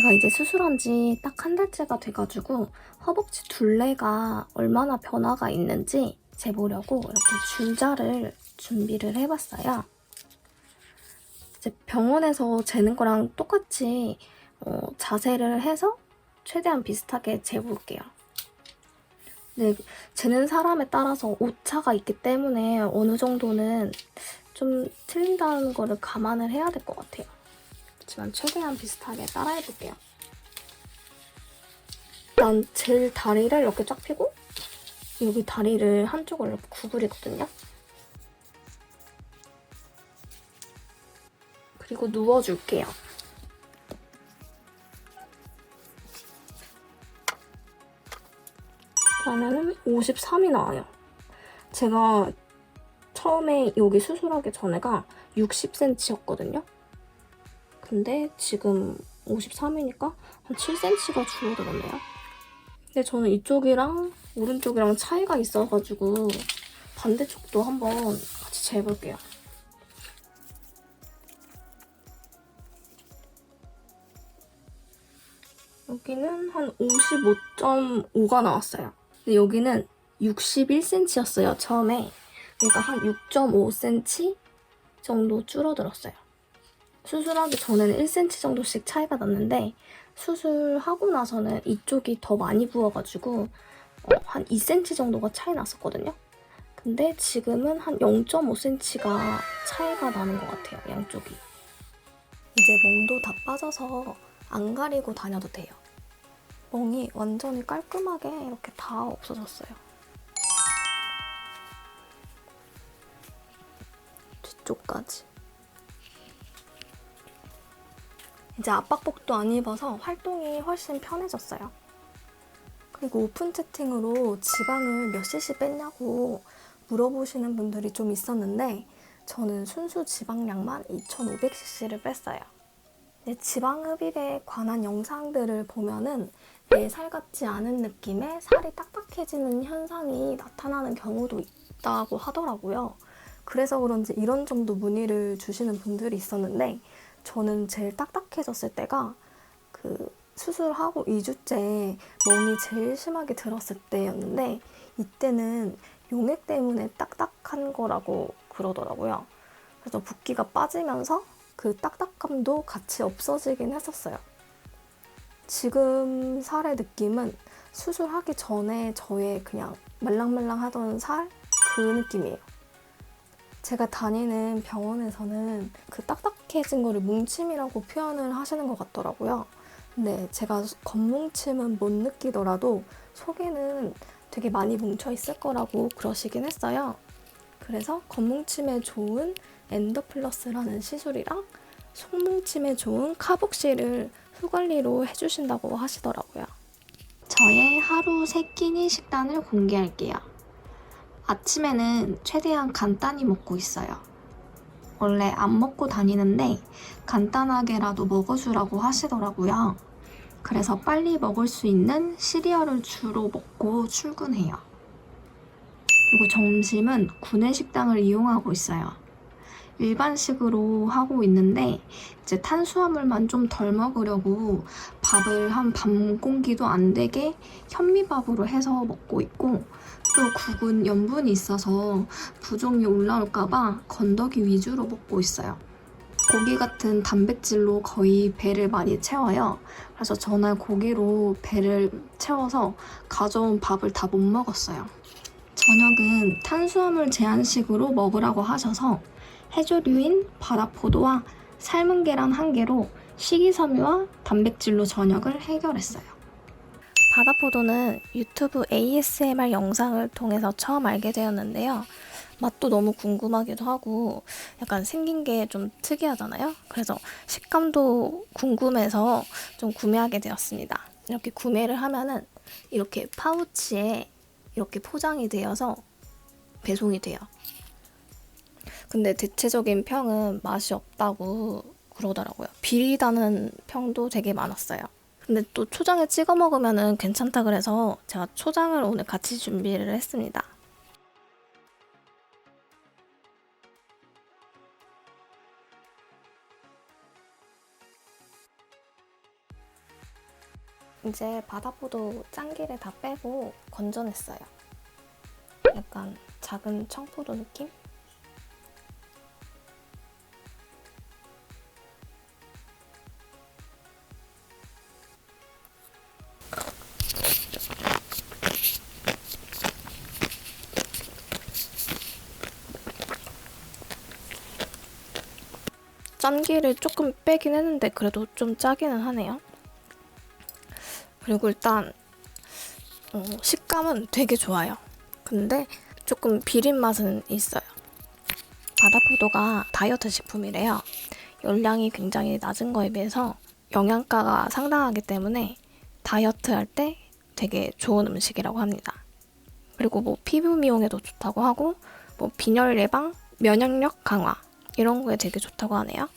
제가 이제 수술한 지 딱 한 달째가 돼가지고 허벅지 둘레가 얼마나 변화가 있는지 재보려고 이렇게 줄자를 준비를 해봤어요. 이제 병원에서 재는 거랑 똑같이 어, 자세를 해서 최대한 비슷하게 재볼게요. 네, 재는 사람에 따라서 오차가 있기 때문에 어느 정도는 좀 틀린다는 거를 감안을 해야 될 것 같아요. 그렇지만 최대한 비슷하게 따라해볼게요. 일단 젤 다리를 이렇게 쫙 펴고 여기 다리를 한쪽을 구부리거든요. 그리고 누워줄게요. 그러면은 53이 나와요. 제가 처음에 여기 수술하기 전에가 60cm였거든요. 근데 지금 53이니까 한 7cm가 줄어들었네요. 근데 저는 이쪽이랑 오른쪽이랑 차이가 있어가지고 반대쪽도 한번 같이 재볼게요. 여기는 한 55.5가 나왔어요. 근데 여기는 61cm였어요, 처음에. 그러니까 한 6.5cm 정도 줄어들었어요. 수술하기 전에는 1cm 정도씩 차이가 났는데 수술하고 나서는 이쪽이 더 많이 부어가지고 어, 한 2cm 정도가 차이 났었거든요. 근데 지금은 한 0.5cm가 차이가 나는 것 같아요, 양쪽이. 이제 멍도 다 빠져서 안 가리고 다녀도 돼요. 멍이 완전히 깔끔하게 이렇게 다 없어졌어요. 뒤쪽까지. 이제 압박복도 안 입어서 활동이 훨씬 편해졌어요. 그리고 오픈 채팅으로 지방을 몇 cc 뺐냐고 물어보시는 분들이 좀 있었는데 저는 순수 지방량만 2,500cc를 뺐어요. 네, 지방 흡입에 관한 영상들을 보면은 내 살 같지 않은 느낌에 살이 딱딱해지는 현상이 나타나는 경우도 있다고 하더라고요. 그래서 그런지 이런 정도 문의를 주시는 분들이 있었는데 저는 제일 딱딱해졌을 때가 그 수술하고 2주째 멍이 제일 심하게 들었을 때였는데 이때는 용액 때문에 딱딱한 거라고 그러더라고요. 그래서 붓기가 빠지면서 그 딱딱감도 같이 없어지긴 했었어요. 지금 살의 느낌은 수술하기 전에 저의 그냥 말랑말랑하던 살 그 느낌이에요. 제가 다니는 병원에서는 그 딱딱해진 거를 뭉침이라고 표현을 하시는 것 같더라고요. 근데 제가 겉뭉침은 못 느끼더라도 속에는 되게 많이 뭉쳐 있을 거라고 그러시긴 했어요. 그래서 겉뭉침에 좋은 엔더플러스라는 시술이랑 속뭉침에 좋은 카복시를 후관리로 해주신다고 하시더라고요. 저의 하루 세 끼니 식단을 공개할게요. 아침에는 최대한 간단히 먹고 있어요. 원래 안 먹고 다니는데 간단하게라도 먹어주라고 하시더라고요. 그래서 빨리 먹을 수 있는 시리얼을 주로 먹고 출근해요. 그리고 점심은 구내식당을 이용하고 있어요. 일반식으로 하고 있는데 이제 탄수화물만 좀 덜 먹으려고 밥을 한 반 공기도 안 되게 현미밥으로 해서 먹고 있고 또 국은 염분이 있어서 부종이 올라올까봐 건더기 위주로 먹고 있어요. 고기 같은 단백질로 거의 배를 많이 채워요. 그래서 전날 고기로 배를 채워서 가져온 밥을 다 못 먹었어요. 저녁은 탄수화물 제한식으로 먹으라고 하셔서 해조류인 바라포도와 삶은 계란 한 개로 식이섬유와 단백질로 저녁을 해결했어요. 바다포도는 유튜브 ASMR 영상을 통해서 처음 알게 되었는데요. 맛도 너무 궁금하기도 하고 약간 생긴 게 좀 특이하잖아요. 그래서 식감도 궁금해서 좀 구매하게 되었습니다. 이렇게 구매를 하면은 이렇게 파우치에 이렇게 포장이 되어서 배송이 돼요. 근데 대체적인 평은 맛이 없다고 그러더라고요. 비리다는 평도 되게 많았어요. 근데 또 초장에 찍어 먹으면 괜찮다 그래서 제가 초장을 오늘 같이 준비를 했습니다. 이제 바다포도 짠기를 다 빼고 건져냈어요. 약간 작은 청포도 느낌? 짠기를 조금 빼긴 했는데 그래도 좀 짜기는 하네요. 그리고 일단 어, 식감은 되게 좋아요. 근데 조금 비린 맛은 있어요. 바다포도가 다이어트 식품이래요. 열량이 굉장히 낮은 거에 비해서 영양가가 상당하기 때문에 다이어트 할 때 되게 좋은 음식이라고 합니다. 그리고 뭐 피부 미용에도 좋다고 하고 뭐 빈혈 예방, 면역력 강화 이런 거에 되게 좋다고 하네요.